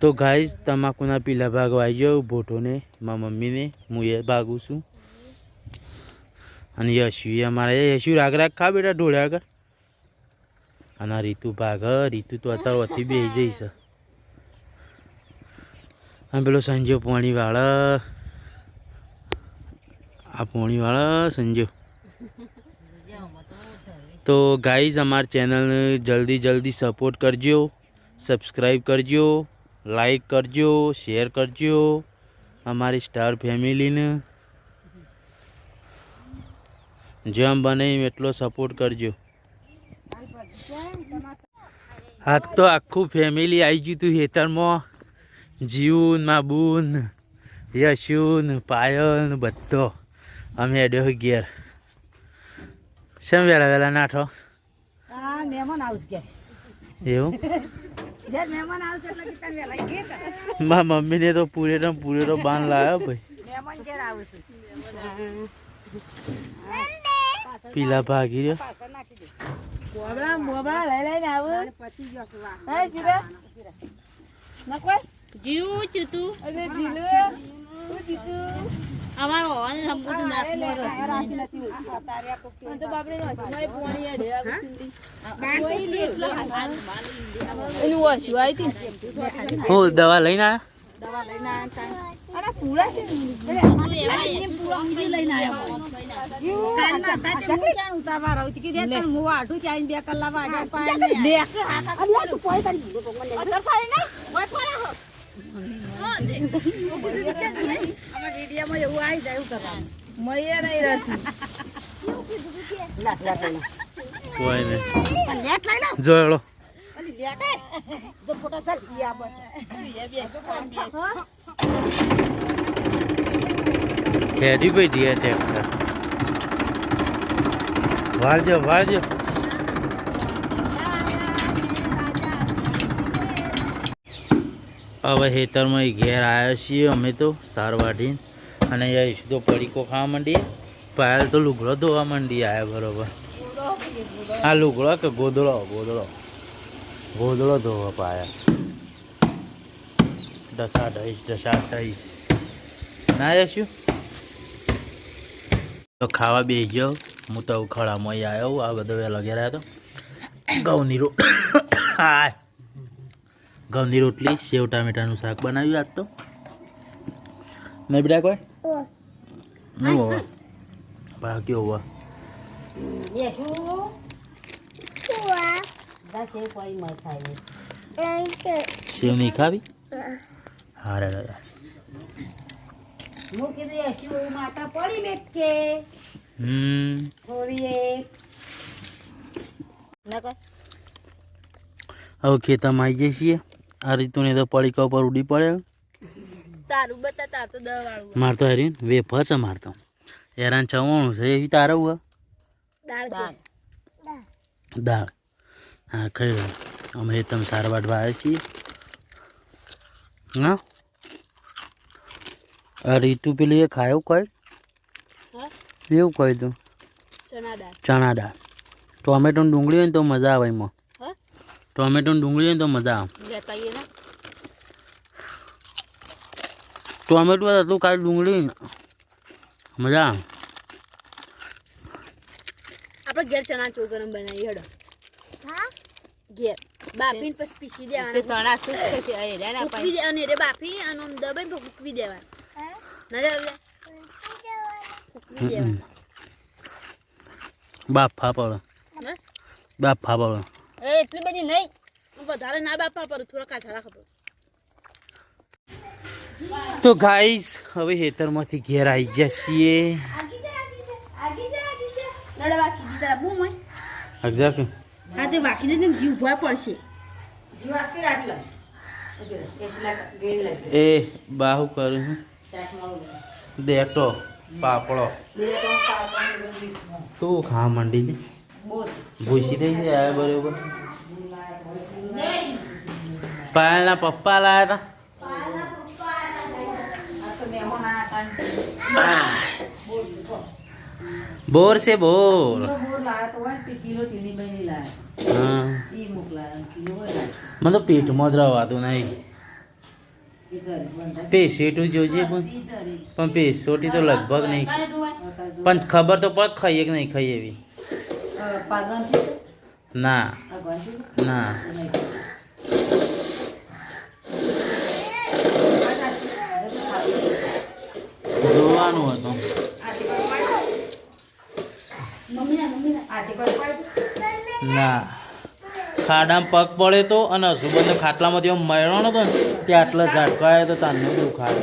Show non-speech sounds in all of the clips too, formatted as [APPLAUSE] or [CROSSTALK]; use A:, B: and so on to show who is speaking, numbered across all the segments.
A: તો ગાઈઝ તમાકુના પીલા ભાગ વાગ્યો ગયો ભોટોને મારા મમ્મીને, હું એ ભાગું છું. અને યશુ એ અમારે, યશુ રાગ રાગ ખા બેટા ઢોળ્યા આગળ અને આ રીતુ ભાગ રીતુ તો અત્યારે વધી બે જઈ છે. અને પેલો સંજો પોણીવાળા. આ પોણીવાળા, સંજો. તો ગાઈઝ અમારી ચેનલને જલ્દી જલ્દી સપોર્ટ કરજો સબસ્ક્રાઈબ કરજો. લાઈક કરજો શેર કરજો અમારી સ્ટાર ફેમિલીને. જેમ બને એટલો સપોર્ટ કરજો. હા તો આખું ફેમિલી આવી ગયું તું હેતરમાં જીવન માબુન યશુન પાયલ બધો. અમે અડ્યો ઘેર. શેમ વહેલા વહેલા નાઠો એવું?
B: જ્યારે મમ્મી.
A: મારા મમ્મીને તો પૂરેનો પૂરેનો બાન લાવ્યો ભાઈ. પીલા ભાગી રહ્યો.
B: પાછળ નાખી દે મોબળા મોબળા લઈ લઈને આવું. પછી ગયો છે વાહ. હે જીરા નકોય
C: જીવું છું તું.
B: અરે જીલુ. શું જીતું?
C: અમારો હોવાને રમવું તું નાખ
B: અરે
C: મારો.
B: રાખી નથી ઉઠી. આ તારે આ કોક
C: મને તો બાપરે નોંધમાં એ પોણી અડે આ બધી.
B: કોઈ લે
C: એટલો હાથ મારી એનું ઓછું આવી હતી
A: હું દવા લઈને આવ્યા
B: બે કલાક
A: જોયેલો હેડી. ભાઈ ડીએ ટ્રેક્ટર વાળજો વાળજો. હવે હેતરમાં ઈ ઘેર આવ્યા છીએ અમે તો સાર વાઢીને અને યશ તો પડીકો ખાવા માંડીએ. પાયલ તો લુગડો ધોવા માંડી આવ્યા બરોબર. હા લુગડો કે ગોદડો? ગોદડો. ગોદડો ધોવા પાયા. ડસા ઢઈસ ડસા ઢઈસ ના યશું તો ખાવા બેસી ગયો. હું તો અહીં આવ્યો આ બધો વહેલો ઘેર આવ્યો તો. ઘઉંની રો [COUGHS] હાય ઘઉંની રોટલી સેવ ટામેટાનું શાક બનાવ્યું આજ તો. નહીં બેટા કોઈ નહીં હોવા. બાકી હોવા? સેવ નહીં. ખાવી? હારે હમ. હવે ખેતરમાં આવી જઈએ છીએ. આ રીતુની તો પડીકા ઉપર ઉડી પડે.
C: તારું બતા તાર તો દવા વાળું
A: માર તો હરી વેફર છે માર તો. હેરાન ચવાણું છે એવી તારે હુઆ
C: દાળ દાળ.
A: દાળ. હા ખાઈ રહ્યો અમે તમે સારા વાટવા આવ્યા છીએ. હા? આ રીતુ પેલી એ ખાયું કઈ? એવું કહી તું?
C: ચણા દાળ.
A: ચણા દાળ. ટોમેટો ડુંગળી હોય ને તો મજા આવે એમાં. ટોમેટો ડુંગળી તો મજા આવે. ટોમેટો હતું કાલે ડુંગળી મજા આવે.
C: આપણે ઘેર ચણા ચોગરમ બનાવી હેડો. ઘેર. બાફીને પછી પીસી દેવાના. ચણા શું ઉકવી દેવાની રે બાફી અને આમ દબાઈને ઉકવી દેવાના. નજર લે ઉકવી દેવાના.
A: બાફા ફાપડ બાફા ફાપડ
C: એ એટલી બધી નહીં. વધારે ના બાપા પર થોડા કાઢા ખબર.
A: તો ગાઈસ હવે હેતરમાંથી ઘેર આવી ગયા છીએ. એ બાહુ કરું છું દેટો પાપડો. તું ખા મંડી ને. ભૂસી થઈ જાય, બરોબર. પાયલના પપ્પા લાયા હતા બોર છે બોર. મને તો પેટમાં જ રવાતું નહીં. પેશેટું જોજે પણ. પણ પેશોટી તો લગભગ નહીં. પણ ખબર તો પણ ખાઈએ કે નહીં ખાઈએ એવી? ના. ના. જોવાનું હતું ના. ખાડામાં પગ પડે તો અને હસુબંધ ખાટલામાંથી આમ મયણો હતો ને, તે આટલા ઝાટકા આવ્યા તો તાનું બહુ ખાય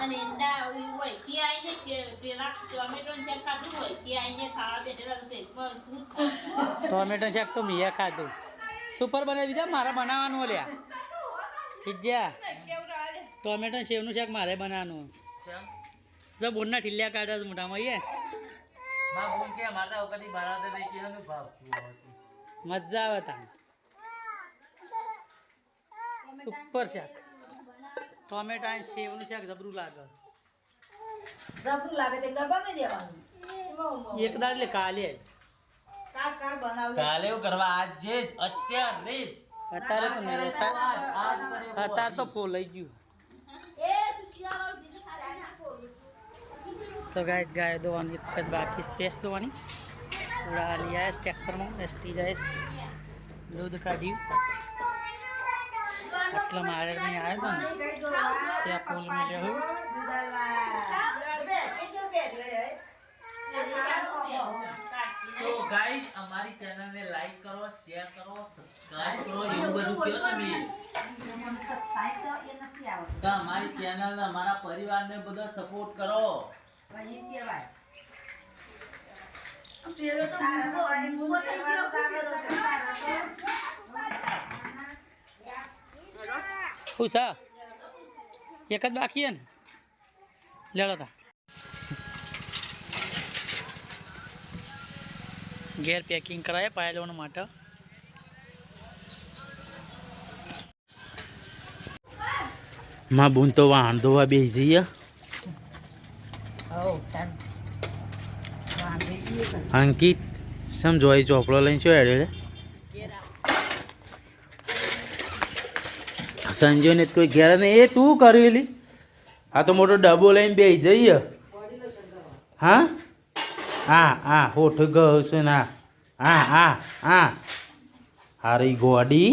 D: અને એંડા હોયથી આવીને ટોમેટો ચેક તો પેટમાં ભૂત થાય.
A: ટોમેટો શાક તો મેં ખાધું સુપર બને બીજા મારા બનાવવાનું લ્યા ખીજ્યા ટોમેટો ને સેવનું શાક મારે બનાવવાનું. જો બોનના ઠીલ્યા કાઢ્યા છે મોટામાં એ મજા આવે તા સુપર શાક. ટોમેટા સેવનું શાક જબરું લાગે.
B: જબરું લાગે તે બનાવી દેવાનું.
A: એક દાડ એટલે કાલે
B: કાલ
A: કરવા આજે જ અત્યારે જ. અત્યારે તો નહીં અત્યારે તો પોલાઈ ગયું. તો ગાય ગાય દોવાની જ બાકી સ્પેસ દોવાની. થોડા આવ્યા ટ્રેક્ટરમાં એસટી જાય દૂધ કાઢ્યું. આટલા મારે નહીં આવ્યો હતો ને. ત્યાં પોલ મેળ્યો ગાઈસ અમારી ચેનલને લાઈક કરો શેર કરો સબસ્ક્રાઇબ કરો એવું બધું કહો તમે? તો અમારી ચેનલ ને અમારા પરિવારને બધો સપોર્ટ કરો. શું છે? એક જ બાકી હે ને? લેડો તા. ઘેર પેકિંગ કરાય પાયલોન માટે. માં બૂન તો વાહન ધોવા બેસી જઈએ. અંકિત સમજો એ ચોપડો લઈને શું હેડે રે સંજય ને કોઈ ઘેર નહીં. એ તું કરેલી આ તો મોટો ડબ્બો લઈને બે જઈએ. હા? હા હા હોઠ ઘસના ના હા હા હા હારી ગોડી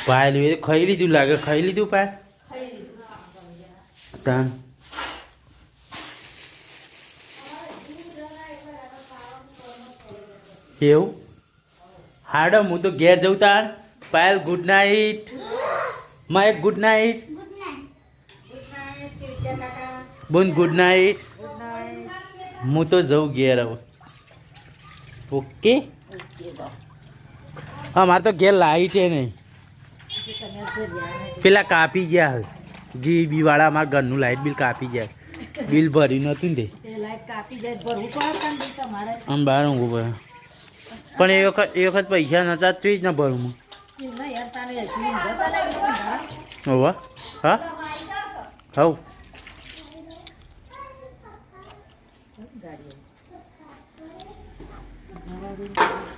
A: ભાઈ લીધું ખાઈ લીધું લાગે, ખાઈ લીધું પાય તન. એવું? હાડો હું તો ઘેર જઉં તાર Payal good night my good night bone good night હું તો જઉં ઘેર હવે. ઓકે હા મારે તો ઘેર લાઈટ છે નહીં. પેલા કાપી ગયા હવે. જીબી વાળા અમારા ઘરનું લાઇટ બિલ કાપી ગયા. બિલ ભર્યું નહોતું ને તે. આમ બહાર ઊંઘું પડે. પણ એ વખત એ વખત પૈસા નતા તો જ ન ભરું હું.
B: એવું હા?
A: હોવા. હા હવ